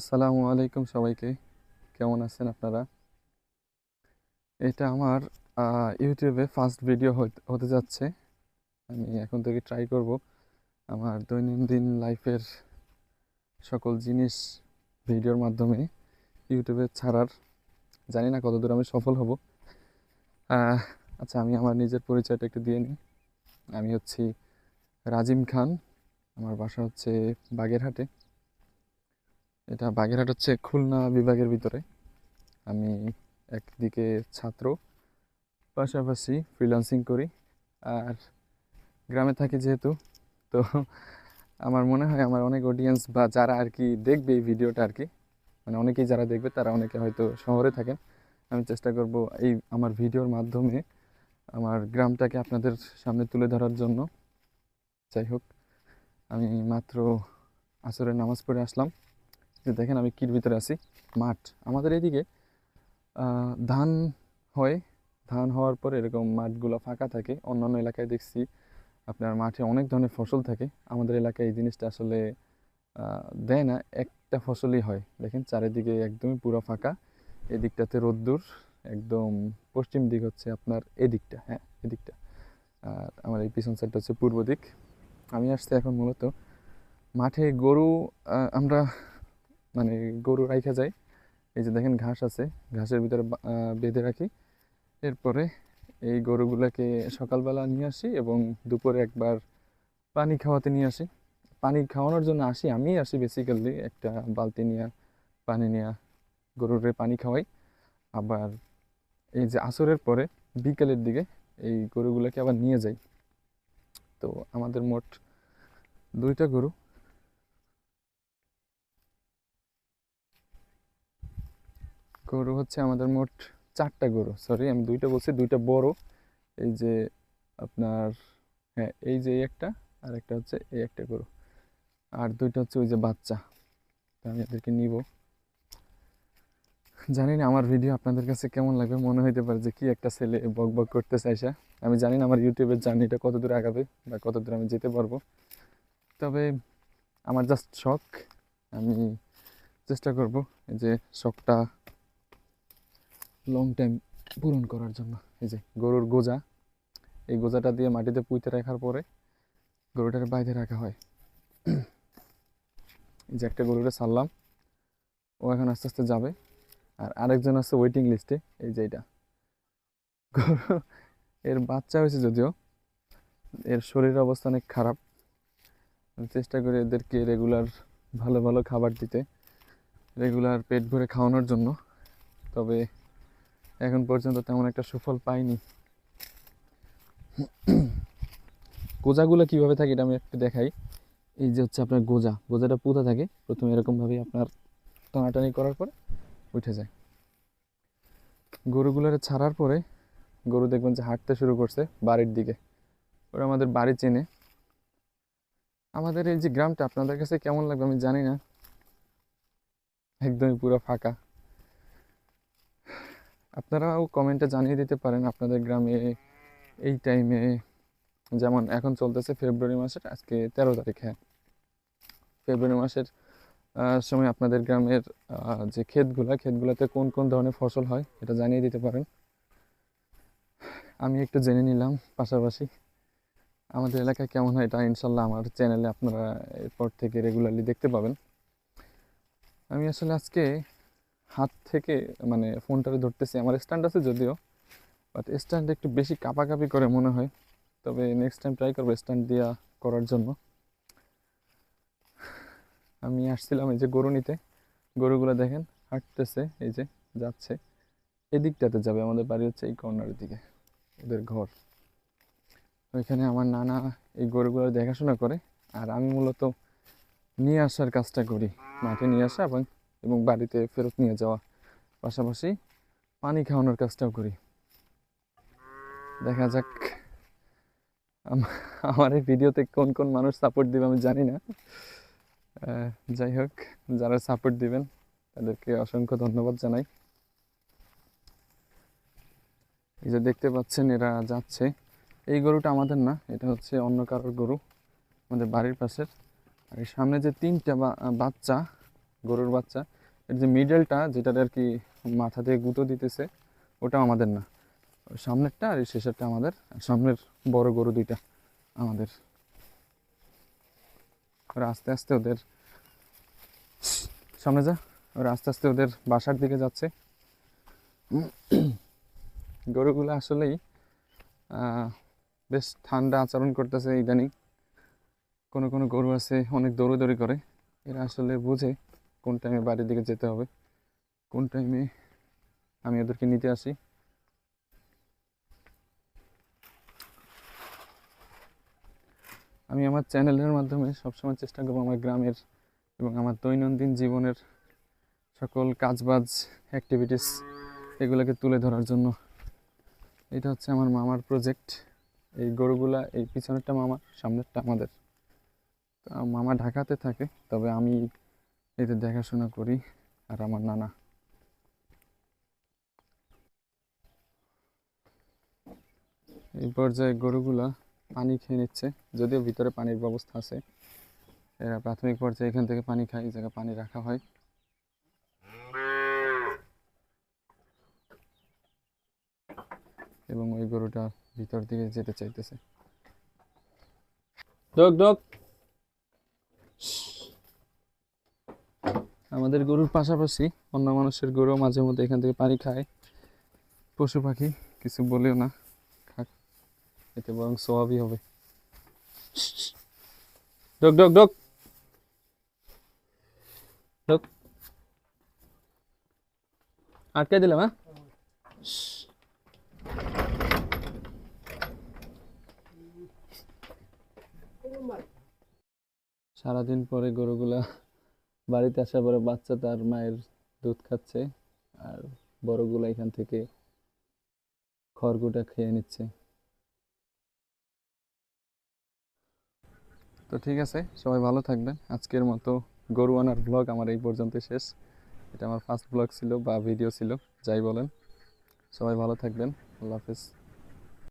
আসসালামু আলাইকুম সবাইকে। কেমন আছেন আপনারা? এটা আমার ইউটিউবে ফার্স্ট ভিডিও হতে যাচ্ছে। আমি এখন থেকে ট্রাই করব আমার দৈনন্দিন লাইফের সকল জিনিস ভিডিওর মাধ্যমে ইউটিউবে ছাড়ার। জানি না কতদূর আমি সফল হব। আচ্ছা আমি আমার নিজের পরিচয়টা একটু দিয়ে নিই। আমি হচ্ছি রাজিম খান। আমার বাসা হচ্ছে বাগেরহাটে। এটা বাগেরহাট হচ্ছে খুলনা বিভাগের ভিতরে। আমি একদিকে ছাত্র, পাশাপাশি ফ্রিল্যান্সিং করি। আর গ্রামে থাকি যেহেতু, তো আমার মনে হয় আমার অনেক অডিয়েন্স বা যারা আর কি দেখবে এই ভিডিওটা আর কি মানে অনেকেই যারা দেখবে তারা অনেকে হয়তো শহরে থাকেন। আমি চেষ্টা করব এই আমার ভিডিওর মাধ্যমে আমার গ্রামটাকে আপনাদের সামনে তুলে ধরার জন্য। যাই হোক, আমি মাত্র আসরের নামাজ পড়ে আসলাম। যে দেখেন আমি কির ভিতরে আছি? মাঠ। আমাদের এদিকে ধান হয়। ধান হওয়ার পরে এরকম মাঠগুলো ফাঁকা থাকে। অন্যান্য এলাকায় দেখছি আপনার মাঠে অনেক ধরনের ফসল থাকে। আমাদের এলাকায় এই জিনিসটা আসলে দেয় না। একটা ফসলই হয়। দেখেন চারিদিকে একদমই পুরো ফাঁকা। এদিকটাতে রোদ্দুর। একদম পশ্চিম দিক হচ্ছে আপনার এদিকটা হ্যাঁ এদিকটা। আর আমার এই পিছন সাইডটা হচ্ছে পূর্ব দিক। আমি আসছি এখন মূলত মাঠে গরু আমরা মানে গরু রাইখা যায়। এই যে দেখেন ঘাস আছে, ঘাসের ভিতরে বেঁধে রাখি। এরপরে এই গরুগুলোকে সকালবেলা নিয়ে আসি এবং দুপুরে একবার পানি খাওয়াতে নিয়ে আসি। পানি খাওয়ানোর জন্য আসি আমি আসি বেসিক্যালি একটা বালতি নিয়ে, পানি নিয়ে গরুরে পানি খাওয়াই। আবার এই যে আসরের পরে বিকেলের দিকে এই গরুগুলোকে আবার নিয়ে যাই। তো আমাদের মোট দুইটা গরু গরু হচ্ছে আমাদের মোট চারটা গরু। সরি আমি দুইটা বলছি, দুইটা বড়। এই যে আপনার হ্যাঁ এই যে একটা, আর একটা হচ্ছে এই একটা গরু। আর দুইটা হচ্ছে ওই যে বাচ্চা। আমি এদেরকে নিব। জানি না আমার ভিডিও আপনাদের কাছে কেমন লাগবে, মনে হইতে পারে যে কি একটা ছেলে বক বক করতে চাইছে আমি জানি না আমার ইউটিউবের জার্নিটা কত দূর আগাবে বা কত দূর আমি যেতে পারব। তবে আমার জাস্ট শখ আমি চেষ্টা করব যে শখটা লং টাইম পূরণ করার জন্য। এই যে গরুর গোজা, এই গোজাটা দিয়ে মাটিতে পুঁতে রাখার পরে গরুটাকে বাইরে রাখা হয়। এই যে একটা গরুটা ছাড়লাম, ও এখন আস্তে আস্তে যাবে। আর আরেকজন আছে ওয়েটিং লিস্টে এই যে এটা। গরু, এর বাচ্চা হয়েছে যদিও, এর শরীরের অবস্থা অনেক খারাপ। চেষ্টা করি এদেরকে রেগুলার ভালো ভালো খাবার দিতে রেগুলার পেট ভরে খাওয়ানোর জন্য। তবে এখন পর্যন্ত তেমন একটা সুফল পাইনি। গোজাগুলো কীভাবে থাকে এটা আমি একটু দেখাই। এই যে হচ্ছে আপনার গোজা, গোজাটা পুঁতা থাকে। প্রথমে এরকমভাবেই আপনার টানাটানি করার পরে উঠে যায়। গরুগুলোরে ছাড়ার পরে গরু দেখবেন যে হাঁটতে শুরু করছে বাড়ির দিকে। ওরা আমাদের বাড়ি চেনে। আমাদের এই যে গ্রামটা আপনাদের কাছে কেমন লাগবে আমি জানি না। একদমই পুরো ফাঁকা। আপনারাও কমেন্টে জানিয়ে দিতে পারেন আপনাদের গ্রামে এই টাইমে যেমন এখন চলতেছে ফেব্রুয়ারি মাসের, আজকে তেরো তারিখ। হ্যাঁ ফেব্রুয়ারি মাসের সময় আপনাদের গ্রামের যে ক্ষেতগুলো, ক্ষেতগুলোতে কোন কোন ধরনের ফসল হয় এটা জানিয়ে দিতে পারেন। আমি একটু জেনে নিলাম পাশাপাশি। আমাদের এলাকায় কেমন হয় এটা ইনশাল্লাহ আমার চ্যানেলে আপনারা এরপর থেকে রেগুলারলি দেখতে পাবেন। আমি আসলে আজকে হাত থেকে মানে ফোনটারে ধরতেছি। আমার স্ট্যান্ড আছে যদিও বাট স্ট্যান্ড একটু বেশি কাঁপাকাঁপি করে মনে হয়। তবে নেক্সট টাইম ট্রাই করব স্ট্যান্ড দিয়া করার জন্য। আমি আসছিলাম এই যে গরু নিতে গরুগুলো দেখেন, হাঁটতেছে, এই যে যাচ্ছে। এদিকটাতে যাবে, আমাদের বাড়ি হচ্ছে এই কর্নারের দিকে, ওদের ঘর। ওইখানে আমার নানা এই গরুগুলো দেখাশোনা করে, আর আমি মূলত নিয়ে আসার কাজটা করি, মাঠে নিয়ে আসা এবং এবং বাড়িতে ফেরত নিয়ে যাওয়া। পাশাপাশি পানি খাওয়ানোর কাজটাও করি। দেখা যাক আম- আমার এই ভিডিওতে কোন কোন মানুষ সাপোর্ট দিবে আমি জানি না। যাই হোক, যারা সাপোর্ট দিবেন, তাদেরকে অসংখ্য ধন্যবাদ জানাই। এই যে দেখতে পাচ্ছেন, এরা যাচ্ছে। এই গরুটা আমাদের না, এটা হচ্ছে অন্য কারোর গরু, আমাদের বাড়ির পাশের। আর সামনে যে তিনটা বাচ্চা গরুর বাচ্চা। এর যে মিডলটা যেটার আর কি মাথা দিয়ে গুঁতো দিতেছে ওটা আমাদের না। সামনেরটা আর এই শেষেরটা আমাদের সামনের বড় গরু দুইটা আমাদের। ওরা আস্তে আস্তে ওদের সামনে যা, ওরা আস্তে আস্তে ওদের বাসার দিকে যাচ্ছে। গরুগুলো আসলেই বেশ ঠান্ডা আচরণ করতেছে ইদানিং। কোনো কোনো গরু আছে, অনেক দৌড়োদৌড়ি করে। এরা আসলে বুঝে কোন টাইমে বাড়ির দিকে যেতে হবে, কোন টাইমে আমি ওদেরকে নিতে আসি। আমি আমার চ্যানেলের মাধ্যমে সবসময় চেষ্টা করব আমার গ্রামের এবং আমার দৈনন্দিন জীবনের সকল কাজবাজ অ্যাক্টিভিটিস এগুলোকে তুলে ধরার জন্য। এটা হচ্ছে আমার মামার প্রজেক্ট এই গরুগুলা, এই পিছনেরটা মামার সামনেরটা আমাদের। মামা ঢাকাতে থাকে, তবে আমি এদের দেখাশোনা করি আর আমার নানা। এই পর্যায়ে গরুগুলা পানি খেয়ে নিচ্ছে, যদিও ভিতরে পানির ব্যবস্থা আছে। এরা প্রাথমিক পর্যায়ে এখান থেকে পানি খায়, এই জায়গায় পানি রাখা হয়। এবং ওই গরুটা ভিতর দিকে যেতে চাইতেছে। ডক ডক আমাদের গরুর পাশাপাশি অন্য মানুষের গরু মাঝে মধ্যে এখান থেকে পানি খায়। পশু পাখি, কিছু বলেও না, খাক, এতে বরং সোয়াবই হবে। ডক ডক ডক ডক আটকে দিলাম হ্যাঁ? সারাদিন পরে গরুগুলা বাড়িতে আসার পরে বাচ্চা তার মায়ের দুধ খাচ্ছে আর বড়গুলা এখান থেকে খড়গুটা খেয়ে নিচ্ছে। তো ঠিক আছে, সবাই ভালো থাকবেন। আজকের মতো গরু আনার ব্লগ আমার এই পর্যন্ত শেষ। এটা আমার ফার্স্ট ব্লগ ছিল বা ভিডিও ছিল, যাই বলেন। সবাই ভালো থাকবেন। আল্লাহ হাফিজ।